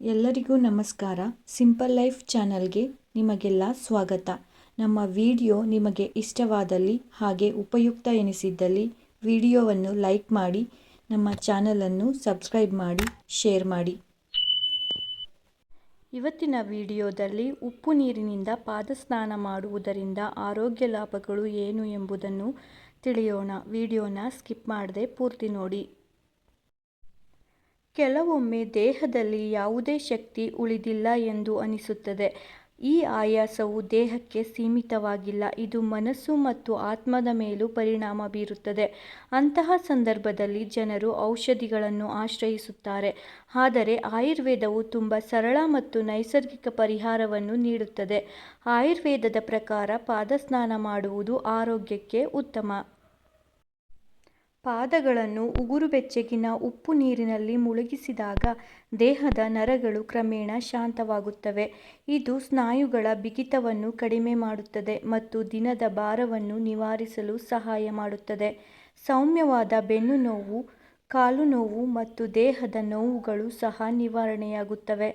ಎಲ್ಲರಿಗೂ ನಮಸ್ಕಾರ. Simple life ಚಾನಲ್ಗೆ ನಿಮಗೆಲ್ಲ ಸ್ವಾಗತ. ನಮ್ಮ ವಿಡಿಯೋ ನಿಮಗೆ ಇಷ್ಟವಾದಲ್ಲಿ ಹಾಗೆ ಉಪಯುಕ್ತ ಎನಿಸಿದ್ದಲ್ಲಿ ವಿಡಿಯೋವನ್ನು ಲೈಕ್ ಮಾಡಿ, ನಮ್ಮ ಚಾನಲನ್ನು ಸಬ್ಸ್ಕ್ರೈಬ್ ಮಾಡಿ, ಶೇರ್ ಮಾಡಿ. ಇವತ್ತಿನ ವಿಡಿಯೋದಲ್ಲಿ ಉಪ್ಪು ನೀರಿನಿಂದ ಪಾದಸ್ನಾನ ಮಾಡುವುದರಿಂದ ಆರೋಗ್ಯ ಲಾಭಗಳು ಏನು ಎಂಬುದನ್ನು ತಿಳಿಯೋಣ. ವಿಡಿಯೋನ ಸ್ಕಿಪ್ ಮಾಡದೆ ಪೂರ್ತಿ ನೋಡಿ. ಕೆಲವೊಮ್ಮೆ ದೇಹದಲ್ಲಿ ಯಾವುದೇ ಶಕ್ತಿ ಉಳಿದಿಲ್ಲ ಎಂದು ಅನಿಸುತ್ತದೆ. ಈ ಆಯಾಸವು ದೇಹಕ್ಕೆ ಸೀಮಿತವಾಗಿಲ್ಲ. ಇದು ಮನಸ್ಸು ಮತ್ತು ಆತ್ಮದ ಮೇಲೂ ಪರಿಣಾಮ ಬೀರುತ್ತದೆ. ಅಂತಹ ಸಂದರ್ಭದಲ್ಲಿ ಜನರು ಔಷಧಿಗಳನ್ನು ಆಶ್ರಯಿಸುತ್ತಾರೆ. ಆದರೆ ಆಯುರ್ವೇದವು ತುಂಬ ಸರಳ ಮತ್ತು ನೈಸರ್ಗಿಕ ಪರಿಹಾರವನ್ನು ನೀಡುತ್ತದೆ. ಆಯುರ್ವೇದದ ಪ್ರಕಾರ ಪಾದಸ್ನಾನ ಮಾಡುವುದು ಆರೋಗ್ಯಕ್ಕೆ ಉತ್ತಮ. ಪಾದಗಳನ್ನು ಉಗುರು ಬೆಚ್ಚಗಿನ ಉಪ್ಪು ನೀರಿನಲ್ಲಿ ಮುಳುಗಿಸಿದಾಗ ದೇಹದ ನರಗಳು ಕ್ರಮೇಣ ಶಾಂತವಾಗುತ್ತವೆ. ಇದು ಸ್ನಾಯುಗಳ ಬಿಗಿತವನ್ನು ಕಡಿಮೆ ಮಾಡುತ್ತದೆ ಮತ್ತು ದಿನದ ಭಾರವನ್ನು ನಿವಾರಿಸಲು ಸಹಾಯ ಮಾಡುತ್ತದೆ. ಸೌಮ್ಯವಾದ ಬೆನ್ನು ನೋವು, ಕಾಲು ನೋವು ಮತ್ತು ದೇಹದ ನೋವುಗಳು ಸಹ ನಿವಾರಣೆಯಾಗುತ್ತವೆ.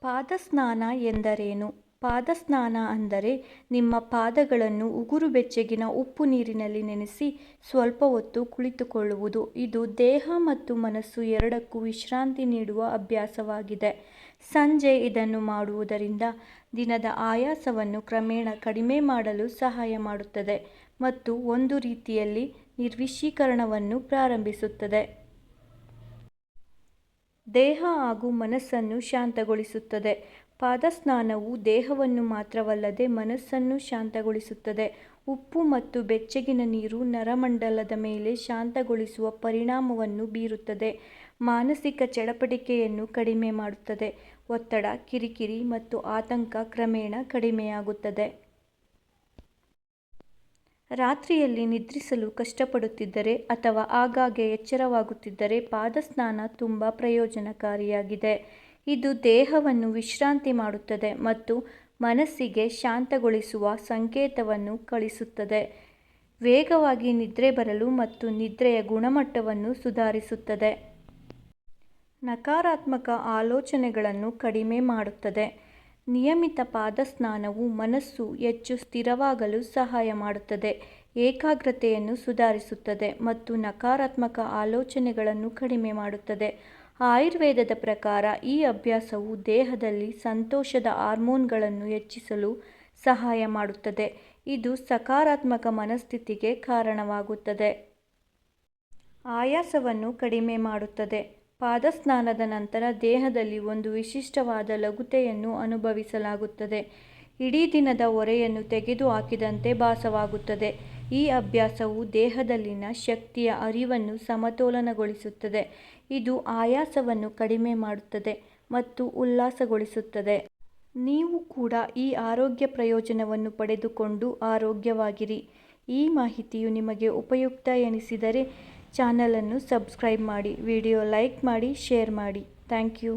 ಪಾದಸ್ನಾನ ಎಂದರೇನು? ಪಾದಸ್ನಾನ ಅಂದರೆ ನಿಮ್ಮ ಪಾದಗಳನ್ನು ಉಗುರು ಬೆಚ್ಚಗಿನ ಉಪ್ಪು ನೀರಿನಲ್ಲಿ ನೆನೆಸಿ ಸ್ವಲ್ಪ ಹೊತ್ತು ಕುಳಿತುಕೊಳ್ಳುವುದು. ಇದು ದೇಹ ಮತ್ತು ಮನಸ್ಸು ಎರಡಕ್ಕೂ ವಿಶ್ರಾಂತಿ ನೀಡುವ ಅಭ್ಯಾಸವಾಗಿದೆ. ಸಂಜೆ ಇದನ್ನು ಮಾಡುವುದರಿಂದ ದಿನದ ಆಯಾಸವನ್ನು ಕ್ರಮೇಣ ಕಡಿಮೆ ಮಾಡಲು ಸಹಾಯ ಮಾಡುತ್ತದೆ ಮತ್ತು ಒಂದು ರೀತಿಯಲ್ಲಿ ನಿರ್ವಿಷೀಕರಣವನ್ನು ಪ್ರಾರಂಭಿಸುತ್ತದೆ. ದೇಹ ಹಾಗೂ ಮನಸ್ಸನ್ನು ಶಾಂತಗೊಳಿಸುತ್ತದೆ. ಪಾದಸ್ನಾನವು ದೇಹವನ್ನು ಮಾತ್ರವಲ್ಲದೆ ಮನಸ್ಸನ್ನು ಶಾಂತಗೊಳಿಸುತ್ತದೆ. ಉಪ್ಪು ಮತ್ತು ಬೆಚ್ಚಗಿನ ನೀರು ನರಮಂಡಲದ ಮೇಲೆ ಶಾಂತಗೊಳಿಸುವ ಪರಿಣಾಮವನ್ನು ಬೀರುತ್ತದೆ. ಮಾನಸಿಕ ಚಡಪಟಿಕೆಯನ್ನು ಕಡಿಮೆ ಮಾಡುತ್ತದೆ. ಒತ್ತಡ, ಕಿರಿಕಿರಿ ಮತ್ತು ಆತಂಕ ಕ್ರಮೇಣ ಕಡಿಮೆಯಾಗುತ್ತದೆ. ರಾತ್ರಿಯಲ್ಲಿ ನಿದ್ರಿಸಲು ಕಷ್ಟಪಡುತ್ತಿದ್ದರೆ ಅಥವಾ ಆಗಾಗ್ಗೆ ಎಚ್ಚರವಾಗುತ್ತಿದ್ದರೆ ಪಾದಸ್ನಾನ ತುಂಬ ಪ್ರಯೋಜನಕಾರಿಯಾಗಿದೆ. ಇದು ದೇಹವನ್ನು ವಿಶ್ರಾಂತಿ ಮಾಡುತ್ತದೆ ಮತ್ತು ಮನಸ್ಸಿಗೆ ಶಾಂತಗೊಳಿಸುವ ಸಂಕೇತವನ್ನು ಕಳಿಸುತ್ತದೆ. ವೇಗವಾಗಿ ನಿದ್ರೆ ಬರಲು ಮತ್ತು ನಿದ್ರೆಯ ಗುಣಮಟ್ಟವನ್ನು ಸುಧಾರಿಸುತ್ತದೆ. ನಕಾರಾತ್ಮಕ ಆಲೋಚನೆಗಳನ್ನು ಕಡಿಮೆ ಮಾಡುತ್ತದೆ. ನಿಯಮಿತ ಪಾದಸ್ನಾನವು ಮನಸ್ಸು ಹೆಚ್ಚು ಸ್ಥಿರವಾಗಲು ಸಹಾಯ ಮಾಡುತ್ತದೆ. ಏಕಾಗ್ರತೆಯನ್ನು ಸುಧಾರಿಸುತ್ತದೆ ಮತ್ತು ನಕಾರಾತ್ಮಕ ಆಲೋಚನೆಗಳನ್ನು ಕಡಿಮೆ ಮಾಡುತ್ತದೆ. ಆಯುರ್ವೇದದ ಪ್ರಕಾರ ಈ ಅಭ್ಯಾಸವು ದೇಹದಲ್ಲಿ ಸಂತೋಷದ ಹಾರ್ಮೋನ್ಗಳನ್ನು ಹೆಚ್ಚಿಸಲು ಸಹಾಯ ಮಾಡುತ್ತದೆ. ಇದು ಸಕಾರಾತ್ಮಕ ಮನಸ್ಥಿತಿಗೆ ಕಾರಣವಾಗುತ್ತದೆ. ಆಯಾಸವನ್ನು ಕಡಿಮೆ ಮಾಡುತ್ತದೆ. ಪಾದಸ್ನಾನದ ನಂತರ ದೇಹದಲ್ಲಿ ಒಂದು ವಿಶಿಷ್ಟವಾದ ಲಘುತೆಯನ್ನು ಅನುಭವಿಸಲಾಗುತ್ತದೆ. ಇಡೀ ದಿನದ ಹೊರೆಯನ್ನು ತೆಗೆದುಹಾಕಿದಂತೆ ಭಾಸವಾಗುತ್ತದೆ. ಈ ಅಭ್ಯಾಸವು ದೇಹದಲ್ಲಿನ ಶಕ್ತಿಯ ಅರಿವನ್ನು ಸಮತೋಲನಗೊಳಿಸುತ್ತದೆ. ಇದು ಆಯಾಸವನ್ನು ಕಡಿಮೆ ಮಾಡುತ್ತದೆ ಮತ್ತು ಉಲ್ಲಾಸಗೊಳಿಸುತ್ತದೆ. ನೀವು ಕೂಡ ಈ ಆರೋಗ್ಯ ಪ್ರಯೋಜನವನ್ನು ಪಡೆದುಕೊಂಡು ಆರೋಗ್ಯವಾಗಿರಿ. ಈ ಮಾಹಿತಿಯು ನಿಮಗೆ ಉಪಯುಕ್ತ ಎನಿಸಿದರೆ ಚಾನಲನ್ನು ಸಬ್ಸ್ಕ್ರೈಬ್ ಮಾಡಿ ವಿಡಿಯೋ ಲೈಕ್ ಮಾಡಿ ಶೇರ್ ಮಾಡಿ. Thank you